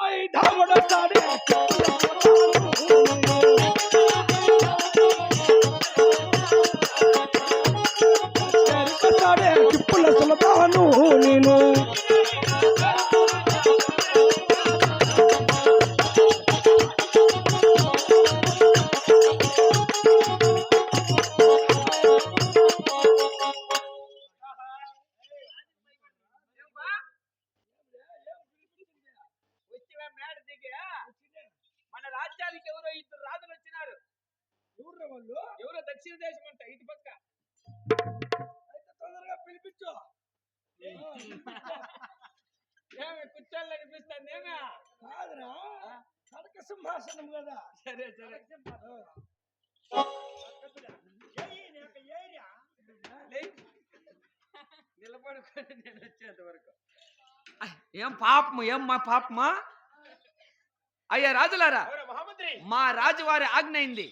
ওই ধামড়া তারে మన రాజ్యానికి ఎవరో ఇద్దరు రాజులు వచ్చినారు. ఎవరు వాళ్ళు? ఎవరో దక్షిణ దేశం అంట ఇటు పక్క. అయితే తొందరగా పిలిపించు. ఏమి కూర్చోళ్ళు అనిపిస్తుంది ఏమే? కాదురా. కడక సింహాసనం కదా. సరే సరే. నిలబడుకొని నేను వచ్చేంత వరకు. ఏం పాపమా ఏం మా పాపమా? అయ్యా రాజులారా మా రాజువారి ఆజ్ఞ అయింది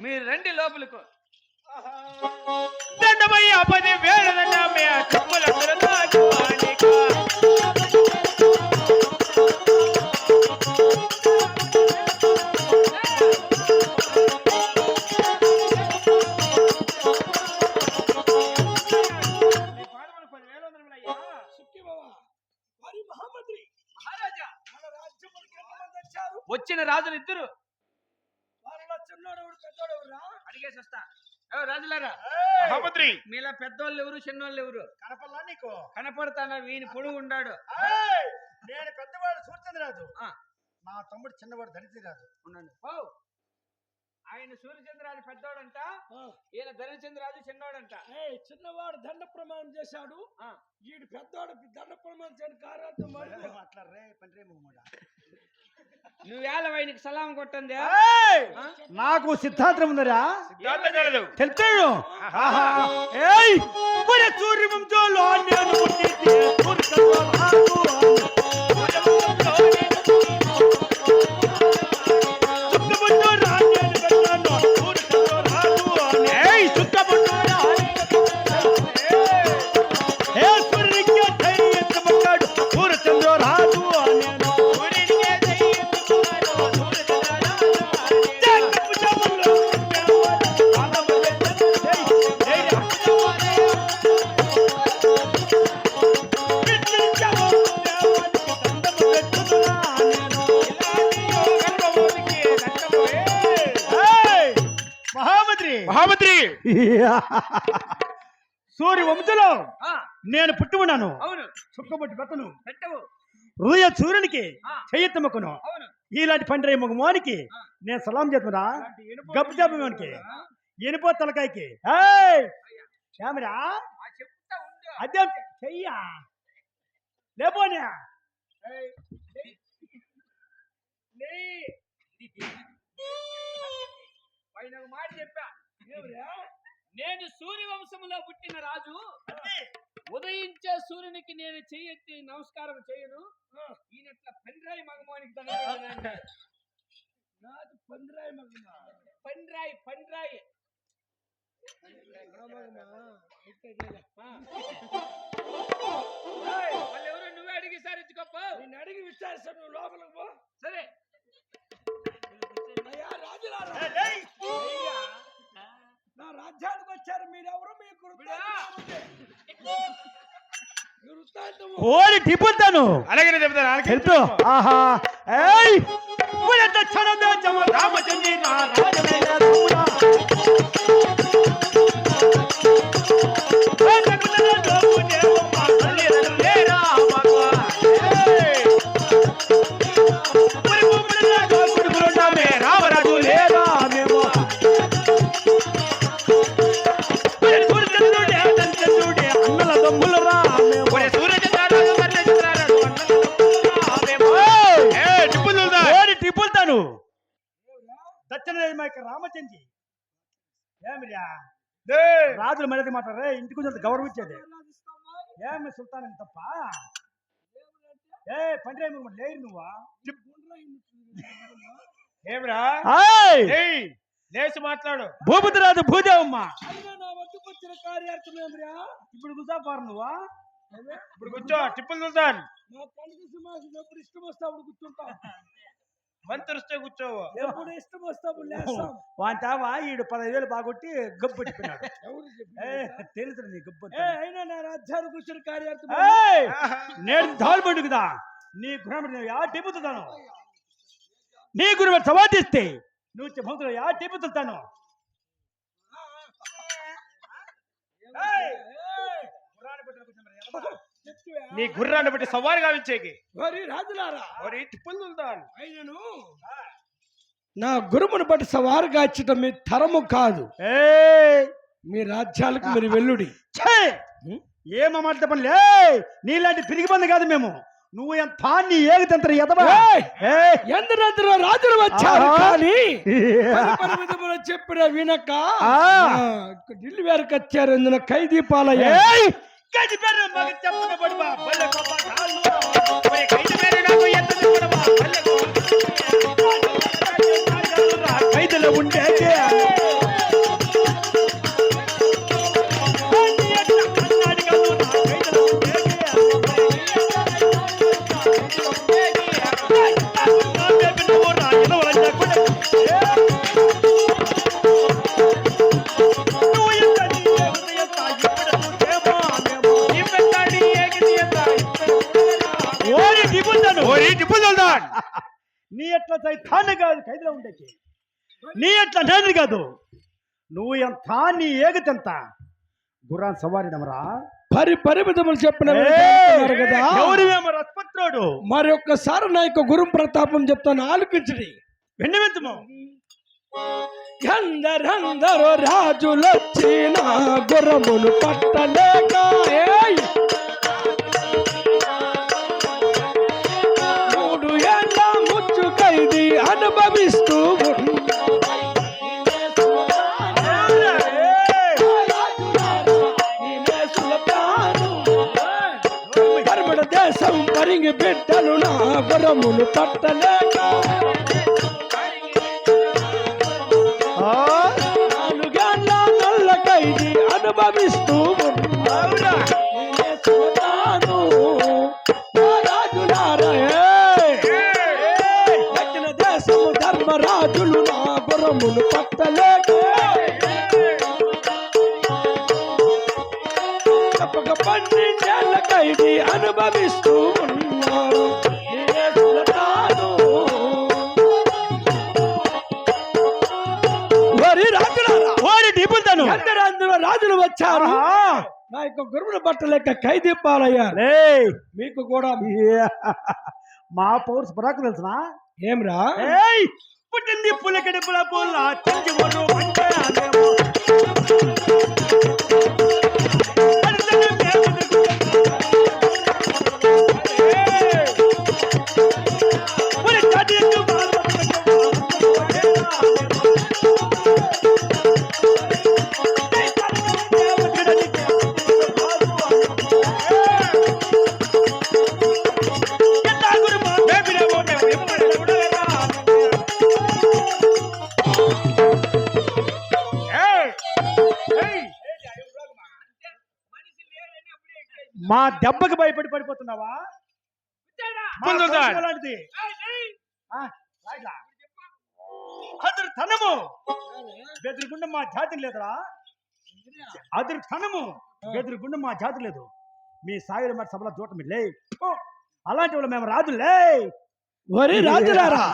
మీరు రండి లోపలకు. దండమయ్య పది వేల దండమే వచ్చిన రాజులు ఇద్దరు. వారిలో చిన్నోడెవడు పెద్దోడెవరా అడిగేసి వస్తా. ఏ రాజులారా? మహామంత్రి మీలా పెద్దోళ్ళు ఎవరు చిన్నోళ్ళు ఎవరు? కనపల్లా నీకు? కనపడతానా? వీని పొడుగు ఉండాడు. ఏయ్! నేను పెద్దవాడు సూర్చంద్రరాజు ఆ. నా తమ్ముడు చిన్నవాడు ధరిత్రిరాజు ఉండండి. ఓ ఆయన సూర్యచంద్రాజు పెద్దోడంట. ఈయన ధనచంద్రాజు చిన్నోడంట. ఏయ్ చిన్నవాడు దండ ప్రమాణం చేశాడు. ఆ. ఈడు పెద్దవాడు దండ ప్రమాణం చేయని కార్యార్థం మరి మాట్లాడరే పండ్రే మొమ్మడ నువ్వు ఏళ్ళ ఆయనకి సలాం కొట్టండి నాకు సిద్ధాంతం ఉందరా? తెలుతాడు ఏయ్! పురి సూర్య వంశంలో నేను మహామంత్రి. మహామంత్రి. సూర్య వంశంలో నేను పుట్టి ఉన్నాను. అవును. చుక్కబొట్టి పెట్టను పెట్టవు. సూర్యునికి చెయ్యెత్తమ్మకును అవును. ఇలాంటి పండ్రయ్య మగమోనికి. నేను సలాం ఇనుప గబ్బు ఆ, ఎనిపో తలకాయకి. ఏయ్! ఏమరా? ఆ చెప్తా ఉండు. అదే చెయ్యా. లేపోనా. ఏయ్, లే. పైన ఒక మాట చెప్పా? నేను సూర్యవంశంలో పుట్టిన రాజు. ఉదయించే సూర్యునికి నేను చెయ్యెత్తి నమస్కారం చేయను. ఈయనట్ల పెండ్రాయి మగమోనికి నాది పందిరాయి మగనా పండ్రాయి పండ్రాయి. ఏయ్, వాళ్ళెవరో నువ్వే అడిగి సార్ ఇచ్చుకోప్ప నిన్ను అడిగి విచారిస్తాను నువ్వు లోపలికి పో. సరే. ఓడి టిప్పుతాను అలాగే చెప్తాను తెలుసు ఆహా. ఏయ్. చనద జమ రామచంద్ర రాజులు మర్యాద మాట్లాడరే? ఇంటికి కొంచెం గౌరవం ఇచ్చేది? ఏమి సుల్తాన్ తప్ప? ఏ పండ్రే లేరు నువ్వా. ఏమిరా? లేచి మాట్లాడు. భూపతి రాజు భూదేవమ్మ. అయినా నా వద్దకు వచ్చిన కార్యార్థం ఏమిరా? ఇప్పుడు గుసాపారు నువ్వా? ఇప్పుడు కూర్చో టిప్పులు సుల్తాన్. నా కనుక సింహాసనం ఎప్పుడు ఇష్టం వస్తే అప్పుడు కూర్చుంటాం. మంత్రిస్తే కూర్చోవు. ఎప్పుడు ఇష్టం వస్తే అప్పుడు లేస్తాం వాంటావా ఈడు పదహైదు వేలు బాగొట్టి గబ్బు ఏ తెలుసు? నీ గబ్బు ఏ అయినా నా రాజ్యానికి వచ్చిన కార్యార్థం నేను ధాలు పండుగదా నీ గుణం యా టిప్పుతాను నీ గురువు సవాదిస్తే నువ్వు చెప్పవుతున్నా యా టిప్పుతాను చెప్తివా? నీ గుర్రాన్ని బట్టి సవారి గావించేకి రాజులారా అయినను నా గురుమును బట్టి సవారుగా ఇచ్చటం మీ తరము కాదు. మీ రాజ్యాలకు మీరు వెల్లుడి ఛే! ఏమమాట పనిలే? నీలాంటి పిరిగి పంది కాదు మేము. నువ్వు ఎంత నీ ఎదవా ఏయ్! ఏయ్! ఎందరెందరో రాజులు వచ్చారు. కానీ చెప్పిన వినక. ఢిల్లీ వారికి వచ్చారు. ఇందులో ఖైదీ పాలయ్యా! గది పేరు మగ చెప్పున పడుమా, బల్లె గొప్ప కాళ్ళు. ఒరే ఖైదు పేరు నాకు ఎంత చెప్పడమా పల్లె రా, ఖైదులో ఉండేది. అన్ని టిప్పుదల్దాన్ నీ ఎట్లా తాను కాదు ఖైదులో ఉండేకి నీ ఎట్లా నేను కాదు. నువ్వు ఎంత నీ ఏగతెంత గుర్రాన్ సవారినమరా పరి పరిమితములు చెప్పిన కదా. మరి ఒక్కసారి నా యొక్క గురు ప్రతాపం చెప్తాను ఆలకించడి. వెన్నెమెంతుము ఎందరెందరో రాజులొచ్చిన గుర్రమును పట్టలేక అనుభవిస్తూ దేశం పరిగి బిడ్డలు నా గుర్రమును పట్టలేక నాలుగేళ్ళ నల్ల ఖైదీ అనుభవిస్తూ గుర్రమును పట్టలేక తప్పక పన్నెండేళ్ళ ఖైదీ అనుభవిస్తూ ఉన్నారు అందరూ అందులో రాజులు వచ్చారు. నా యొక్క గురువుల బట్టలేక ఖైదీ పాలయ్యారు. మీకు కూడా మా పౌరుష పరాకు తెలుసునా? ఏమ్రా? ఏయ్! పుట్టింది పులకడి పుల పుల్ల చెంచి మా దెబ్బకి భయపడి పడిపోతున్నావా? మా ముందు దా. కౌశలం లాంటిది. ఆ, రాయిట్లా. అతడు తనము బెదిరిగుండ మా జాతి లేదురా. అతడు తనము బెదిరిగుండ మా జాతి లేదు. మీ సాయిల మరి సభలో చూడటం లే అలాంటి వాళ్ళు మేము రాజులే. వరి రాజులారా.